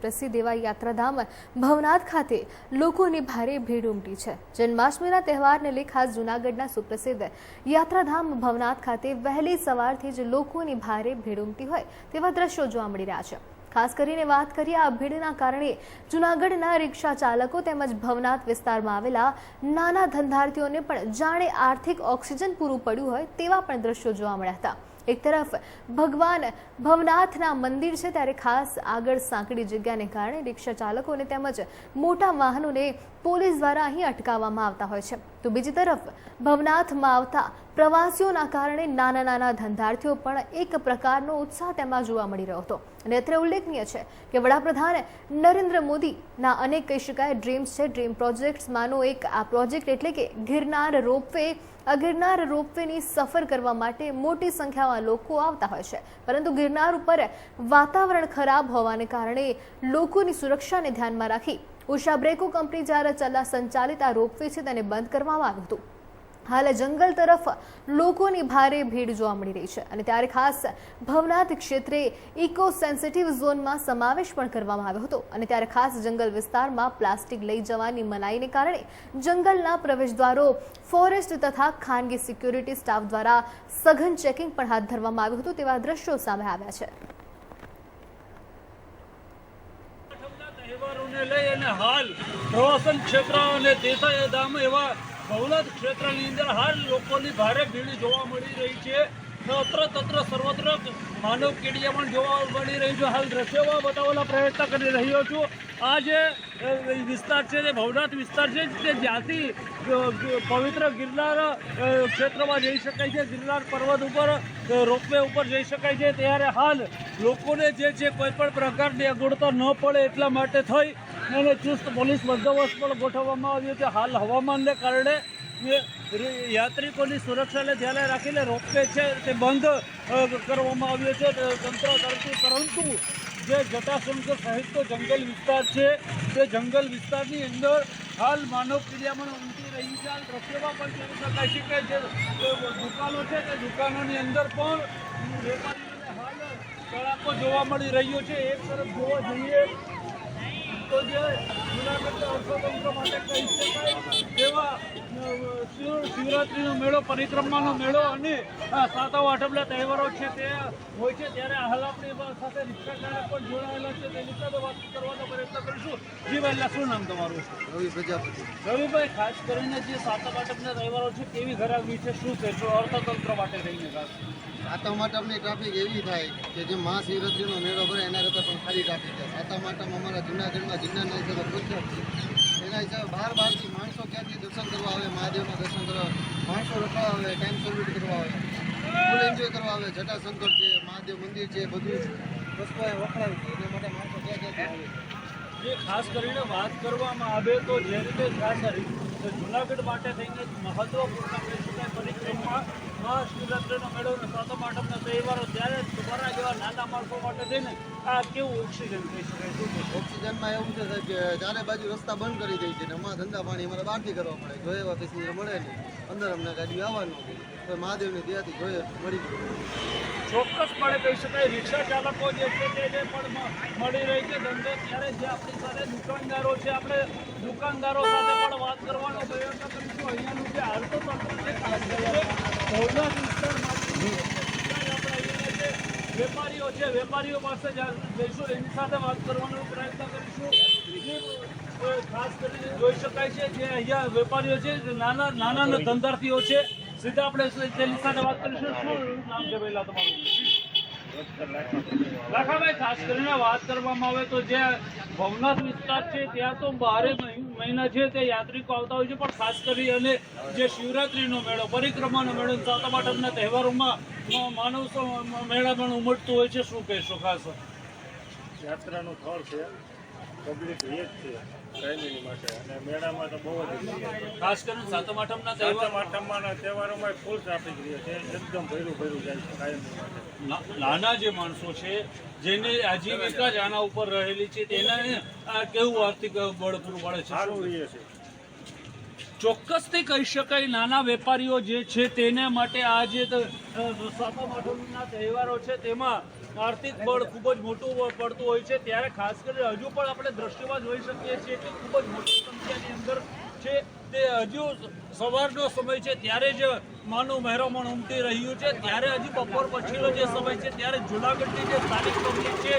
પ્રસિદ્ધ એવા યાત્રાધામ ભવનાથ ખાતે લોકોની ભારે ભીડ ઉમટી છે. જન્માષ્ટમીના તહેવારને લઈ ખાસ જૂનાગઢના સુપ્રસિદ્ધ યાત્રાધામ ભવનાથ ખાતે વહેલી સવારથી જ લોકોની ભારે ભીડ ઉમટી હોય તેવા દ્રશ્યો જોવા મળી રહ્યા છે. ખાસ કરીને વાત કરીએ આ ભીડના કારણે જૂનાગઢના રિક્ષા ચાલકો તેમજ ભવનાથ વિસ્તારમાં આવેલા નાના ધંધાર્થીઓને પણ જાણે આર્થિક ઓક્સિજન પૂરું પડ્યું હોય તેવા પણ દ્રશ્યો જોવા મળ્યા હતા. એક તરફ ભગવાન ભવનાથના મંદિર છે, ત્યારે ખાસ આગળ સાંકડી જગ્યાને કારણે રિક્ષા ચાલકોને તેમજ મોટા વાહનોને પોલીસ દ્વારા અહીં અટકાવવામાં આવતા હોય છે. તો બીજી તરફ ભવનાથમાં આવતા પ્રવાસીઓના કારણે નાના નાના ધંધાર્થીઓ પણ એક પ્રકારનો ઉત્સાહ તેમાં જોવા મળી રહ્યો હતો. અને અત્રે ઉલ્લેખનીય છે કે વડાપ્રધાન નરેન્દ્ર મોદીના અનેક કહી શકાય ડ્રીમ્સ છે ડ્રીમ પ્રોજેક્ટ્સમાંનો એક આ પ્રોજેક્ટ એટલે કે ગિરનાર રોપવે ગિરનાર રોપવેની સફર કરવા માટે મોટી સંખ્યામાં લોકો આવતા હોય છે. પરંતુ ગિરનાર ઉપર વાતાવરણ ખરાબ હોવાને કારણે લોકોની સુરક્ષાને ધ્યાનમાં રાખી ઉષા બ્રેકો કંપની દ્વારા ચલા સંચાલિત આ રોપવે છે તેને બંધ કરવામાં આવ્યું હતું. હાલ જંગલ તરફ લોકોની ભારે ભીડ જોવા મળી રહી છે અને ત્યારે ખાસ ભવનાથ ક્ષેત્રે ઇકો સેન્સિટિવ ઝોનમાં સમાવેશ પણ કરવામાં આવ્યો હતો અને ત્યારે ખાસ જંગલ વિસ્તારમાં પ્લાસ્ટિક લઈ જવાની મનાઈને કારણે જંગલના પ્રવેશદ્વારો, ફોરેસ્ટ તથા ખાનગી સિક્યુરિટી સ્ટાફ દ્વારા સઘન ચેકિંગ પણ હાથ ધરવામાં આવ્યું હતું તેવા દ્રશ્યો સામે આવ્યા છે આઠમના તહેવારોને લઈ અને હાલ પ્રવાસન ક્ષેત્ર અને દેસાઈધામ એવા ભવનાથ ક્ષેત્રની અંદર હાલ લોકોની ભારે ભીડ જોવા મળી રહી છે. અત્ર તત્ર સર્વત્ર માનવ કેડિયા પણ જોવા મળી રહી છે. હાલ દ્રશ્યોમાં બતાવવાના પ્રયત્ન કરી રહ્યો છું. આ જે વિસ્તાર છે તે ભવનાથ વિસ્તાર છે, તે જ્યાંથી પવિત્ર ગિરનાર ક્ષેત્રમાં જઈ શકાય છે. ગિરનાર પર્વત ઉપર રોપવે ઉપર જઈ શકાય છે. ત્યારે હાલ લોકોને જે છે કોઈ પણ પ્રકારની અગવડતા ન પડે એટલા માટે થઈ અને ચુસ્ત પોલીસ બંદોબસ્ત પણ ગોઠવવામાં આવ્યો છે. હાલ હવામાનને કારણે યાત્રિકોની સુરક્ષાને ધ્યાને રાખીને રોપવે છે, તે બંધ કરવામાં આવ્યો છે તંત્ર તરફથી, પરંતુ જે જટાશંકર સહિતનો જંગલ વિસ્તાર છે, તે જંગલ વિસ્તારની અંદર હાલ માનવ ક્રિયામાં ઉમટી રહી છે, હાલ દ્રશ્યમાં પણ જોઈ શકાય છે કે જે દુકાનો છે, તે દુકાનોની અંદર પણ વેપારીઓને હાલ કડાકો જોવા મળી રહ્યો છે. એક તરફ જોવા જોઈએ તો જે જૂનાગઢના અર્થતંત્ર માટે કહી શકાય એવા શિવરાત્રીનો મેળો પરિક્રમાનો મેળો અને આ સાતમ આઠમના તહેવારો છે તે હોય છે ત્યારે હાલ આપણી સાથે રિક્ષા ચાલક પણ જોડાયેલા છે. તેની સાથે વાત કરવાનો પ્રયત્ન કરીશું. જી પહેલા શું નામ તમારું? રવિ પ્રજાપતિ. રવિભાઈ ખાસ કરીને જે સાતમ આઠમના તહેવારો છે કેવી ખરાબી છે શું કહેશો અર્થતંત્ર માટે રહીને ખાસ? સાતમ આઠમની ટ્રાફિક એવી થાય કે જે મહાશિવરાત્રીનો મેળો ભરે એના કરતાં પણ ખાલી ટ્રાફિક છે સાતમ આઠમ અમારા જૂનાગઢમાં હિસાબે પ્રખ્યાત છે. બહાર બહારથી માણસો ક્યાંથી દર્શન કરવા આવે? મહાદેવના દર્શન કરવા માણસો રખવા આવે ટાઈમ સર્વિટ કરવા આવે? એન્જોય કરવા આવે? જટાશંકર છે, મહાદેવ મંદિર છે, બધું વસ્તુ અહીં છે. એના માટે માણસો ક્યાં ક્યાંથી આવે? જે ખાસ કરીને વાત કરવામાં આવે તો જે રીતે ખાસ રી- જુનાગઢ માટે થઈને મહત્વપૂર્ણ કહી શકાય પરિક્રમા, મહાશિવરાત્રિનો મેળો અને સાતમ આઠમના તહેવારો નાના માણસો માટે થઈને આ કેવું ઓક્સિજન થઈ શકાય ઓક્સિજનમાં એવું છે સાહેબ કે ચારે બાજુ રસ્તા બંધ કરી દે છે ને અમારા ધંધા પાણી અમારે બહારથી કરવા પડે જોઈએ એવા પેસેન્જર મળે નહીં અંદર અમને ગાડી આવવાનું તો મહાદેવની દયાથી જોઈએ મળી ગયું. ચોક્કસપણે કહી શકાય રિક્ષા ચાલકો જે છે તેને પણ મળી રહી છે ધંધો ત્યારે જે આપણી સાથે દુકાનદારો છે આપણે દુકાનદારો સાથે પણ વાત કરવાનો પ્રયત્ન કરીશું. અહીંયાનું જે હાલતો તંત્ર છે ખાસ કરીને ભવનાથ વેપારીઓ છે, વેપારીઓ પાસે જઈશું, એની સાથે વાત કરવાનો પ્રયત્ન કરીશું. ખાસ કરીને જોઈ શકાય છે જે અહીંયા વેપારીઓ છે નાના નાના ધંધાર્થીઓ છે, સીધા આપણે તેની સાથે વાત કરીશું. શું નામ છે પહેલા તમારું? લાખાભાઈ, ખાસ કરીને વાત કરવામાં આવે તો જે ભવનાથ વિસ્તાર છે, ત્યાં તો બારે મહિ- મહિના છે તે યાત્રિકો આવતા હોય છે, પણ ખાસ કરી અને જે શિવરાત્રીનો મેળો, પરિક્રમાનો મેળો સાતમ આઠમના તહેવારોમાં માનવ સ- મેળા પણ ઉમટતું હોય છે શું કહેશો ખાસ? યાત્રાનું સ્થળ છે. પબ્લિક એ છે કાયમીની માટે. અને મેળામાં તો બહુ જ ખાસ કરીને સાતમ આઠમના સાતમ આઠમના તહેવારોમાં ફૂલ ટ્રાફિક રહે છે. એકદમ ભર્યું ભર્યું જાય છે કાયમી માટે. નાના જે માણસો છે જેની આજીવિકા જ આના ઉપર રહેલી છે તેના આ કેવું આર્થિક બળ પૂરું પાડે છે? સારું રહે છે. ચોક્કસથી કહી શકાય, નાના વેપારીઓ જે છે તેને માટે આ જે સાતમ આઠમના તહેવારો છે, તેમાં આર્થિક બળ ખૂબ જ મોટું પડતું હોય છે. ત્યારે ખાસ કરીને હજુ પણ આપણે દ્રશ્યમાં જોઈ શકીએ છીએ કે ખૂબ જ મોટી સંખ્યાની અંદર છે તે હજુ સવારનો સમય છે. ત્યારે જ માનું મહેરામણ ઉમટી રહ્યું છે. ત્યારે હજી બપોર પછીનો જે સમય છે, ત્યારે જુનાગઢની જે સ્થાનિક પબ્લિક છે